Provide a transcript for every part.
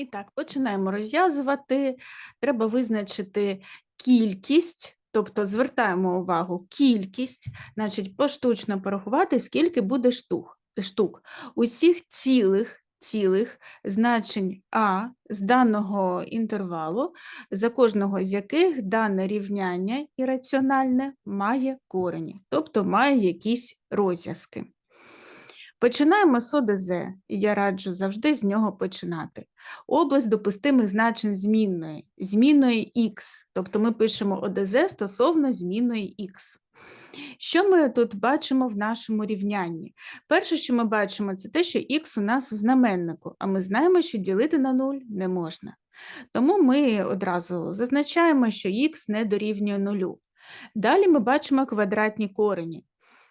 І так, починаємо розв'язувати. Треба визначити кількість, тобто звертаємо увагу кількість, значить, поштучно порахувати, скільки буде штук. штук. Усіх цілих цілих значень А з даного інтервалу, за кожного з яких дане рівняння ірраціональне має корені, тобто має якісь розв'язки. Починаємо з ОДЗ, і я раджу завжди з нього починати. Область допустимих значень змінної, змінної х, тобто ми пишемо ОДЗ стосовно змінної х. Що ми тут бачимо в нашому рівнянні? Перше, що ми бачимо, це те, що х у нас в знаменнику, а ми знаємо, що ділити на 0 не можна. Тому ми одразу зазначаємо, що х не дорівнює нулю. Далі ми бачимо квадратні корені.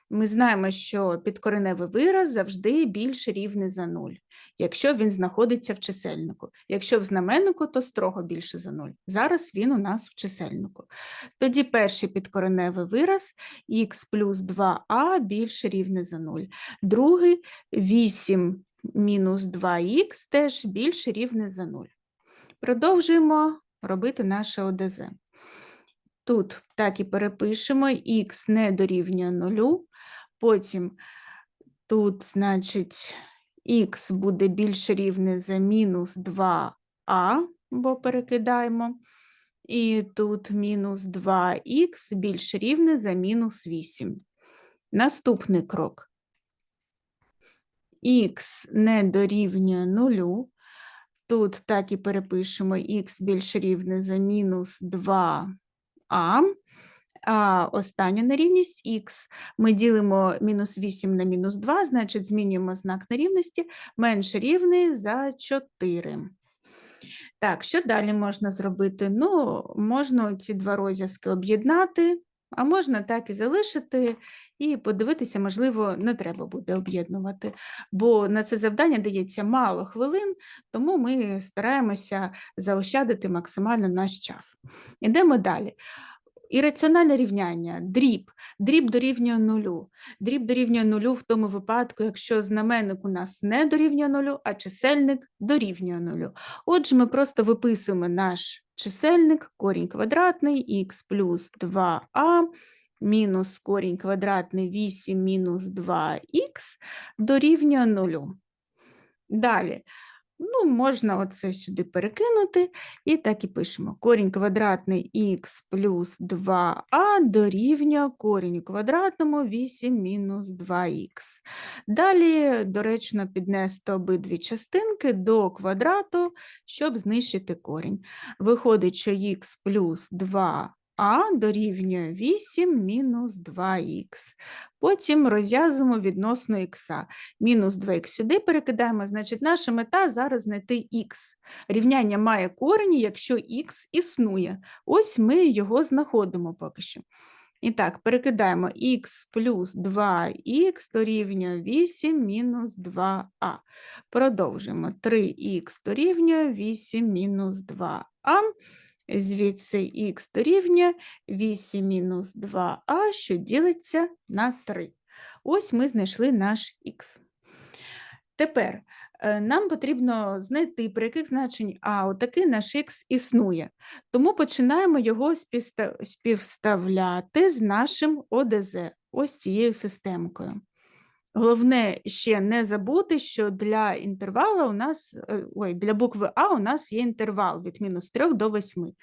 Ми знаємо, що підкореневий вираз завжди більше рівний за 0, якщо він знаходиться в чисельнику. Якщо в знаменнику, то строго більше за 0. Зараз він у нас в чисельнику. Тоді перший підкореневий вираз х плюс 2а більше рівне за 0. Другий 8 мінус 2х теж більше рівне за 0. Продовжуємо робити наше ОДЗ. Тут так і перепишемо, х не дорівнює 0, потім тут, значить, х буде більше рівне за мінус 2а, бо перекидаємо, і тут мінус 2х більше рівне за мінус 8. Наступний крок. х не дорівнює 0, тут так і перепишемо х більше рівне за мінус 2 а, остання нерівність х. Ми ділимо мінус 8 на мінус 2, значить змінюємо знак нерівності, менш рівний за 4. Так, що далі можна зробити? Ну, можна ці два розв'язки об'єднати, а можна так і залишити, і подивитися, можливо, не треба буде об'єднувати, бо на це завдання дається мало хвилин, тому ми стараємося заощадити максимально наш час. Ідемо далі. Ірраціональне рівняння, дріб, дріб дорівнює нулю. Дріб дорівнює нулю в тому випадку, якщо знаменник у нас не дорівнює нулю, а чисельник дорівнює нулю. Отже, ми просто виписуємо наш чисельник, корінь квадратний, х плюс 2а, мінус корінь квадратний 8 мінус 2х дорівнює нулю. Далі. Ну, можна оце сюди перекинути, і так і пишемо. Корінь квадратний х плюс 2а дорівнює корінь квадратному 8 мінус 2х. Далі доречно піднести обидві частинки до квадрату, щоб знищити корінь. Виходить, що х плюс 2 а дорівнює 8 мінус 2х. Потім розв'язуємо відносно х. Мінус 2х сюди перекидаємо, значить, наша мета зараз знайти х. Рівняння має корені, якщо х існує. Ось ми його знаходимо поки що. І так, перекидаємо х плюс 2х дорівнює 8 мінус 2а. Продовжуємо 3х дорівнює 8 мінус 2а. Звідси х дорівнює 8 мінус 2а, що ділиться на 3. Ось ми знайшли наш х. Тепер е, нам потрібно знайти, при яких значень А отакий наш х існує. Тому починаємо його співставляти з нашим ОДЗ, ось цією системкою. Головне ще не забути, що для інтервала у нас, е, ой, для букви А у нас є інтервал від мінус 3 до 8.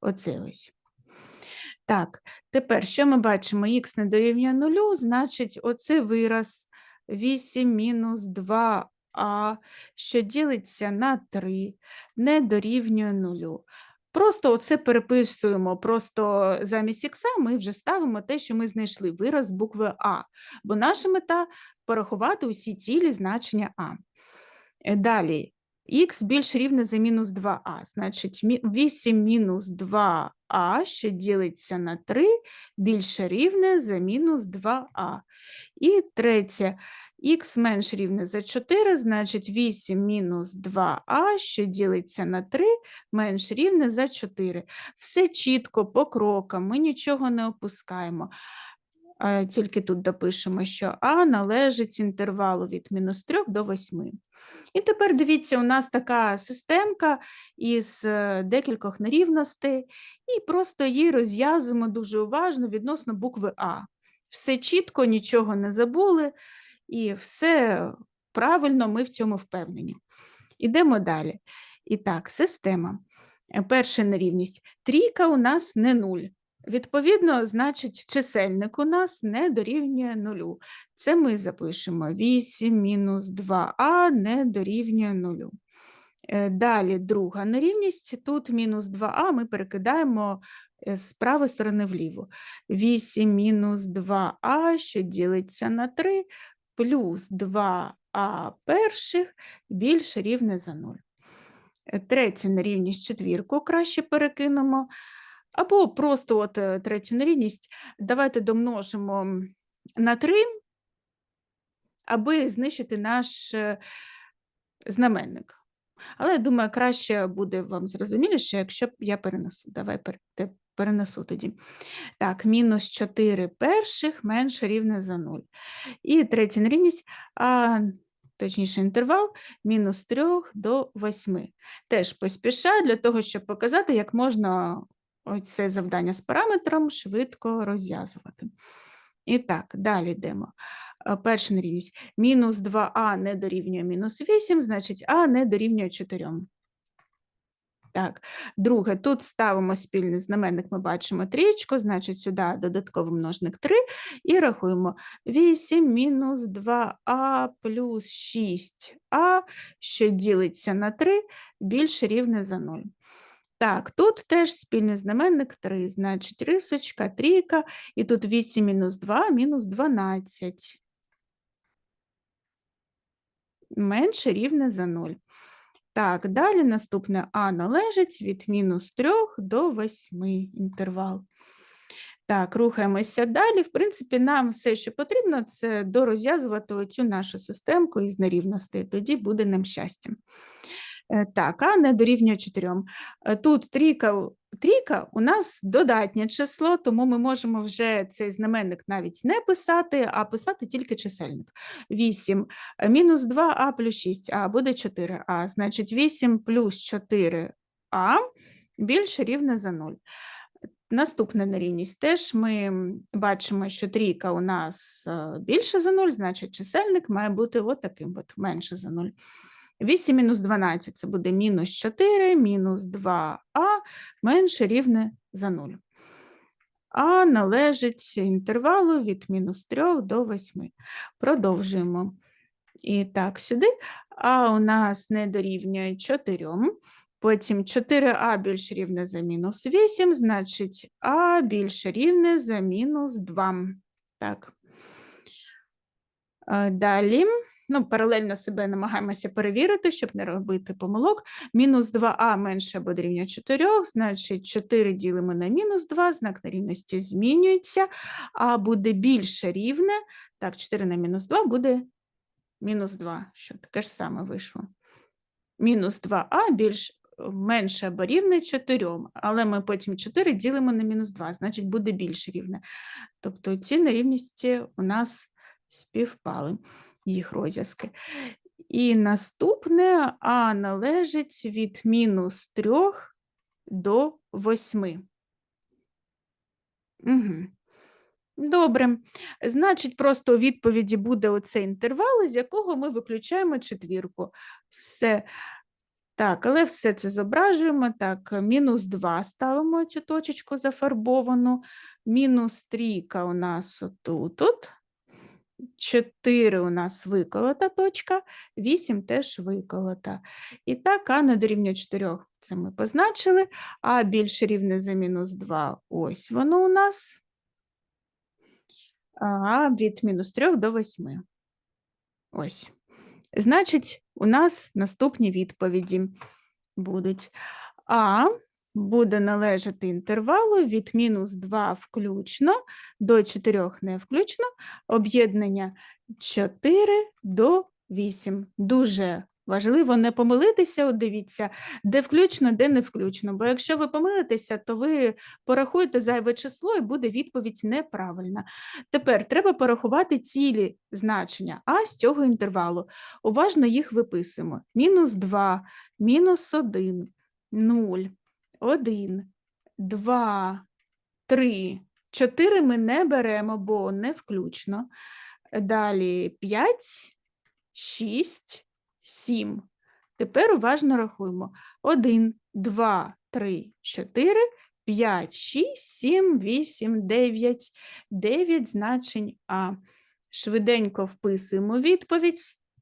Оце ось. Так, тепер що ми бачимо? Х не дорівнює 0, значить, оце вираз 8 мінус 2а, що ділиться на 3, не дорівнює 0. Просто оце переписуємо, просто замість ікса ми вже ставимо те, що ми знайшли вираз букви А, бо наша мета порахувати усі цілі значення А. Е, далі, х більш рівне за мінус 2а, значить 8 мінус 2а, що ділиться на 3, більше рівне за мінус 2а. І третє, х менш рівне за 4, значить 8 мінус 2а, що ділиться на 3, менш рівне за 4. Все чітко, по крокам, ми нічого не опускаємо. Тільки тут допишемо, що А належить інтервалу від мінус 3 до 8. І тепер дивіться, у нас така системка із е, декількох нерівностей, і просто її розв'язуємо дуже уважно відносно букви А. Все чітко, нічого не забули, і все правильно, ми в цьому впевнені. Ідемо далі. І так, система. Е, Перша нерівність. Трійка у нас не нуль. Відповідно, значить, чисельник у нас не дорівнює нулю. Це ми запишемо 8 мінус 2а не дорівнює нулю. Е, Далі друга нерівність. Тут мінус 2а ми перекидаємо е, з правої сторони вліво. 8 мінус 2а, що ділиться на 3, плюс 2а перших більше рівне за 0. Е, Третя нерівність четвірку краще перекинемо. Або просто от е, третю нерівність давайте домножимо на 3, аби знищити наш е, знаменник. Але я думаю, краще буде вам зрозуміліше, якщо я перенесу. Давай перенесу тоді. Так, мінус 4 перших менше рівне за 0. І третя нерівність, а, точніше інтервал, мінус 3 до 8. Теж поспішаю для того, щоб показати, як можна оце завдання з параметром швидко розв'язувати. І так, далі йдемо. Перша нерівність. Мінус 2а не дорівнює мінус 8, значить а не дорівнює 4. Так, друге, тут ставимо спільний знаменник, ми бачимо трієчку, значить сюди додатковий множник 3 і рахуємо 8 мінус 2а плюс 6а, що ділиться на 3, більше рівне за 0. Так, тут теж спільний знаменник 3, значить рисочка, трійка, і тут 8 мінус 2 мінус 12. Менше рівне за 0. Так, далі наступне А належить від мінус 3 до 8 інтервал. Так, рухаємося далі. В принципі, нам все, що потрібно, це дорозв'язувати оцю нашу системку із нерівностей. Тоді буде нам щастя. Е, Так, а не дорівнює 4. Е, Тут трійка, трійка у нас додатнє число, тому ми можемо вже цей знаменник навіть не писати, а писати тільки чисельник. 8 е, мінус 2а плюс 6а буде 4а. Значить, 8 плюс 4а більше рівне за 0. Наступна нерівність теж ми бачимо, що трійка у нас е, більше за 0, значить чисельник має бути отаким, от, менше за 0. 8 мінус 12 це буде мінус 4, мінус 2а менше рівне за 0. А належить інтервалу від мінус 3 до 8. Продовжуємо. І так, сюди. А у нас не дорівнює 4. Потім 4а більше рівне за мінус 8, значить а більше рівне за мінус 2. Так. Е, Далі, ну, паралельно себе намагаємося перевірити, щоб не робити помилок. Мінус 2а менше або дорівнює 4, значить 4 ділимо на мінус 2, знак нерівності змінюється, а буде більше рівне. Так, 4 на мінус 2 буде мінус 2, що таке ж саме вийшло. Мінус 2а більш менше або рівне 4, але ми потім 4 ділимо на мінус 2, значить буде більше рівне. Тобто ці нерівності у нас співпали, їх розв'язки. І наступне а належить від мінус 3 до 8. Угу. Добре. Значить, просто у відповіді буде оцей інтервал, з якого ми виключаємо четвірку. Все. Так, але все це зображуємо. Так, мінус 2 ставимо цю точечку зафарбовану. Мінус трійка у нас отут. От. 4 у нас виколота точка, 8 теж виколота. І так, а не дорівнює 4, це ми позначили, а більше рівне за мінус 2, ось воно у нас. А від мінус 3 до 8. Ось. Значить, у нас наступні відповіді будуть. А буде належати інтервалу від мінус 2 включно до 4 не включно, об'єднання 4 до 8. Дуже Важливо не помилитися, от дивіться, де включно, де не включно. Бо якщо ви помилитеся, то ви порахуєте зайве число і буде відповідь неправильна. Тепер треба порахувати цілі значення А з цього інтервалу. Уважно їх виписуємо. Мінус 2, мінус 1, 0, 1, 2, 3, 4 ми не беремо, бо не включно. Далі 5, 6, 7. Тепер уважно рахуємо. 1, 2, 3, 4, 5, 6, 7, 8, 9. 9 значень А. Швиденько вписуємо відповідь,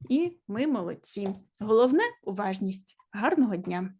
і ми молодці. Головне уважність. Гарного дня!